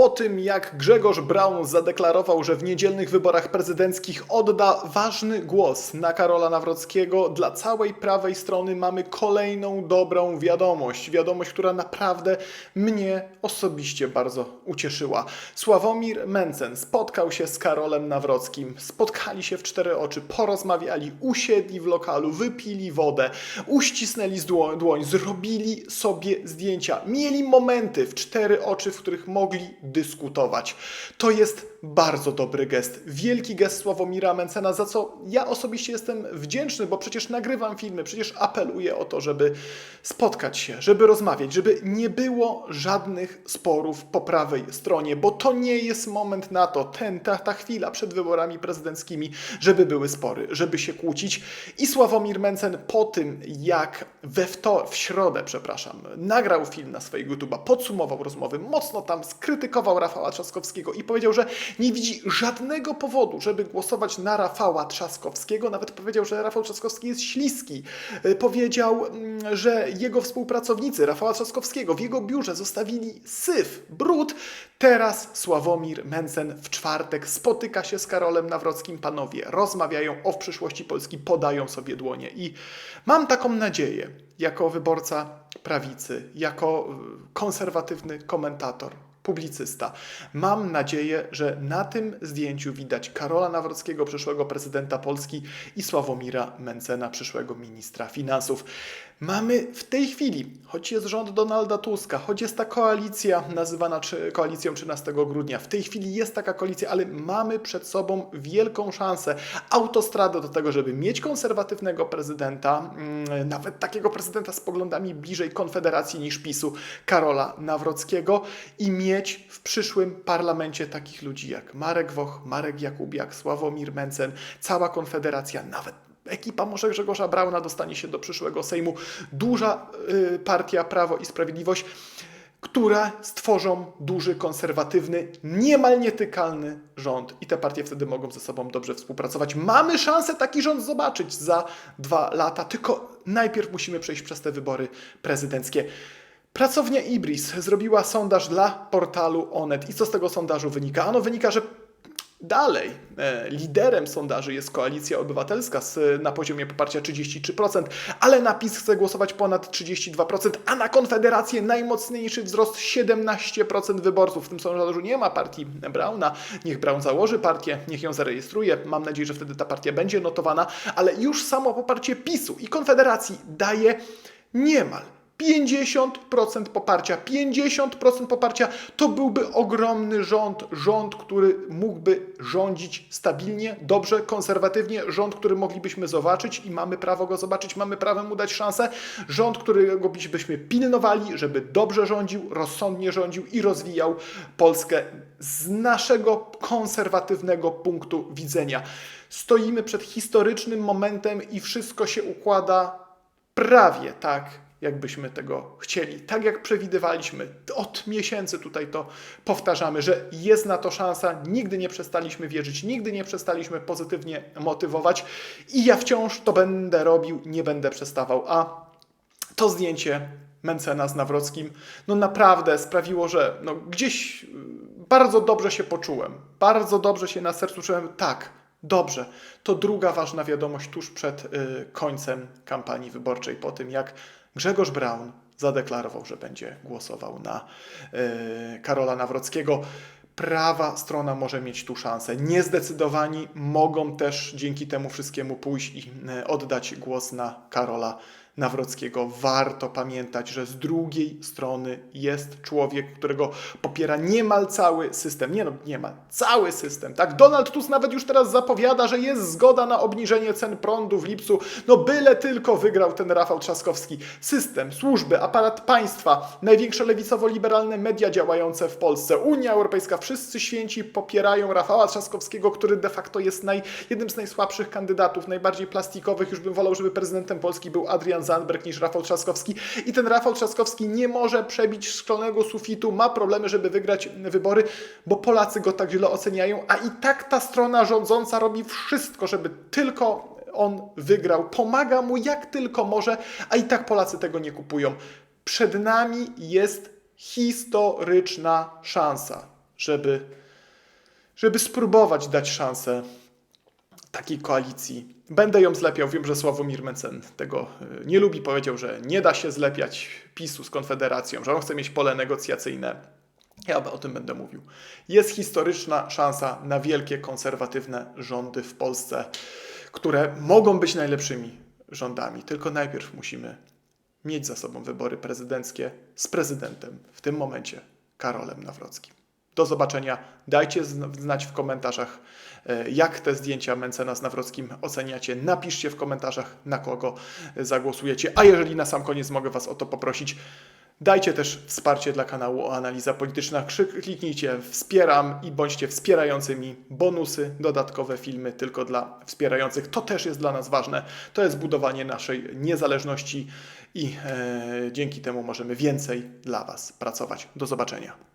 Po tym, jak Grzegorz Braun zadeklarował, że w niedzielnych wyborach prezydenckich odda ważny głos na Karola Nawrockiego, dla całej prawej strony mamy kolejną dobrą wiadomość. Wiadomość, która naprawdę mnie osobiście bardzo ucieszyła. Sławomir Mencen spotkał się z Karolem Nawrockim. Spotkali się w cztery oczy, porozmawiali, usiedli w lokalu, wypili wodę, uścisnęli z dłoń, dłoń zrobili sobie zdjęcia. Mieli momenty w cztery oczy, w których mogli dyskutować. To jest bardzo dobry gest. Wielki gest Sławomira Mencena, za co ja osobiście jestem wdzięczny, bo przecież nagrywam filmy, przecież apeluję o to, żeby spotkać się, żeby rozmawiać, żeby nie było żadnych sporów po prawej stronie, bo to nie jest moment na to, ten, ta, ta chwila przed wyborami prezydenckimi, żeby były spory, żeby się kłócić. I Sławomir Mencen po tym, jak we wto, w środę, przepraszam, nagrał film na swojego YouTube'a, podsumował rozmowy, mocno tam skrytykował Rafała Trzaskowskiego i powiedział, że nie widzi żadnego powodu, żeby głosować na Rafała Trzaskowskiego. Nawet powiedział, że Rafał Trzaskowski jest śliski. Y, Powiedział, mm, że jego współpracownicy Rafała Trzaskowskiego w jego biurze zostawili syf, brud. Teraz Sławomir Mencen w czwartek spotyka się z Karolem Nawrockim. Panowie rozmawiają o przyszłości Polski, podają sobie dłonie i mam taką nadzieję, jako wyborca prawicy, jako y, konserwatywny komentator, publicysta. Mam nadzieję, że na tym zdjęciu widać Karola Nawrockiego, przyszłego prezydenta Polski i Sławomira Mencena, przyszłego ministra finansów. Mamy w tej chwili, choć jest rząd Donalda Tuska, choć jest ta koalicja nazywana czy, koalicją 13 grudnia, w tej chwili jest taka koalicja, ale mamy przed sobą wielką szansę, autostradę do tego, żeby mieć konserwatywnego prezydenta, mm, nawet takiego prezydenta z poglądami bliżej Konfederacji niż PiSu, Karola Nawrockiego i mieć w przyszłym parlamencie takich ludzi jak Marek Woch, Marek Jakubiak, Sławomir Mencen, cała Konfederacja, nawet ekipa może Grzegorza Brauna dostanie się do przyszłego Sejmu. Duża y, partia Prawo i Sprawiedliwość, która stworzą duży, konserwatywny, niemal nietykalny rząd i te partie wtedy mogą ze sobą dobrze współpracować. Mamy szansę taki rząd zobaczyć za dwa lata, tylko najpierw musimy przejść przez te wybory prezydenckie. Pracownia Ibris zrobiła sondaż dla portalu Onet. I co z tego sondażu wynika? Ano wynika, że Dalej, e, liderem sondaży jest Koalicja Obywatelska z, na poziomie poparcia 33%, ale na PiS chce głosować ponad 32%, a na Konfederację najmocniejszy wzrost 17% wyborców. W tym sondażu nie ma partii Brauna. Niech Braun założy partię, niech ją zarejestruje. Mam nadzieję, że wtedy ta partia będzie notowana, ale już samo poparcie PiSu i Konfederacji daje niemal 50% poparcia, 50% poparcia to byłby ogromny rząd, rząd, który mógłby rządzić stabilnie, dobrze, konserwatywnie, rząd, który moglibyśmy zobaczyć i mamy prawo go zobaczyć, mamy prawo mu dać szansę, rząd, którego byśmy pilnowali, żeby dobrze rządził, rozsądnie rządził i rozwijał Polskę z naszego konserwatywnego punktu widzenia. Stoimy przed historycznym momentem i wszystko się układa prawie tak, jakbyśmy tego chcieli. Tak jak przewidywaliśmy, od miesięcy tutaj to powtarzamy, że jest na to szansa. Nigdy nie przestaliśmy wierzyć, nigdy nie przestaliśmy pozytywnie motywować i ja wciąż to będę robił, nie będę przestawał. A to zdjęcie Mencena z Nawrockim, no naprawdę sprawiło, że no gdzieś y, bardzo dobrze się poczułem. Bardzo dobrze się na sercu czułem. Tak, dobrze. To druga ważna wiadomość tuż przed y, końcem kampanii wyborczej, po tym jak Grzegorz Braun zadeklarował, że będzie głosował na y, Karola Nawrockiego. Prawa strona może mieć tu szansę. Niezdecydowani mogą też dzięki temu wszystkiemu pójść i y, oddać głos na Karola Nawrockiego. Warto pamiętać, że z drugiej strony jest człowiek, którego popiera niemal cały system. Nie no, niemal, cały system. Tak, Donald Tusk nawet już teraz zapowiada, że jest zgoda na obniżenie cen prądu w lipcu. No byle tylko wygrał ten Rafał Trzaskowski. System, służby, aparat państwa, największe lewicowo-liberalne media działające w Polsce, Unia Europejska, wszyscy święci popierają Rafała Trzaskowskiego, który de facto jest naj, jednym z najsłabszych kandydatów, najbardziej plastikowych. Już bym wolał, żeby prezydentem Polski był Adrian Zandberg niż Rafał Trzaskowski. I ten Rafał Trzaskowski nie może przebić szklanego sufitu, ma problemy, żeby wygrać wybory, bo Polacy go tak źle oceniają, a i tak ta strona rządząca robi wszystko, żeby tylko on wygrał. Pomaga mu jak tylko może, a i tak Polacy tego nie kupują. Przed nami jest historyczna szansa żeby, żeby spróbować dać szansę takiej koalicji. Będę ją zlepiał. Wiem, że Sławomir Mencen tego y, nie lubi. Powiedział, że nie da się zlepiać PiSu z Konfederacją, że on chce mieć pole negocjacyjne. Ja o tym będę mówił. Jest historyczna szansa na wielkie konserwatywne rządy w Polsce, które mogą być najlepszymi rządami. Tylko najpierw musimy mieć za sobą wybory prezydenckie z prezydentem, w tym momencie Karolem Nawrockim. Do zobaczenia. Dajcie zn- znać w komentarzach, e, jak te zdjęcia Mencena z Nawrockim oceniacie. Napiszcie w komentarzach, na kogo e, zagłosujecie. A jeżeli na sam koniec mogę Was o to poprosić, dajcie też wsparcie dla kanału o Analiza Polityczna. Kliknijcie wspieram i bądźcie wspierającymi. Bonusy, dodatkowe filmy tylko dla wspierających. To też jest dla nas ważne. To jest budowanie naszej niezależności i e, dzięki temu możemy więcej dla Was pracować. Do zobaczenia.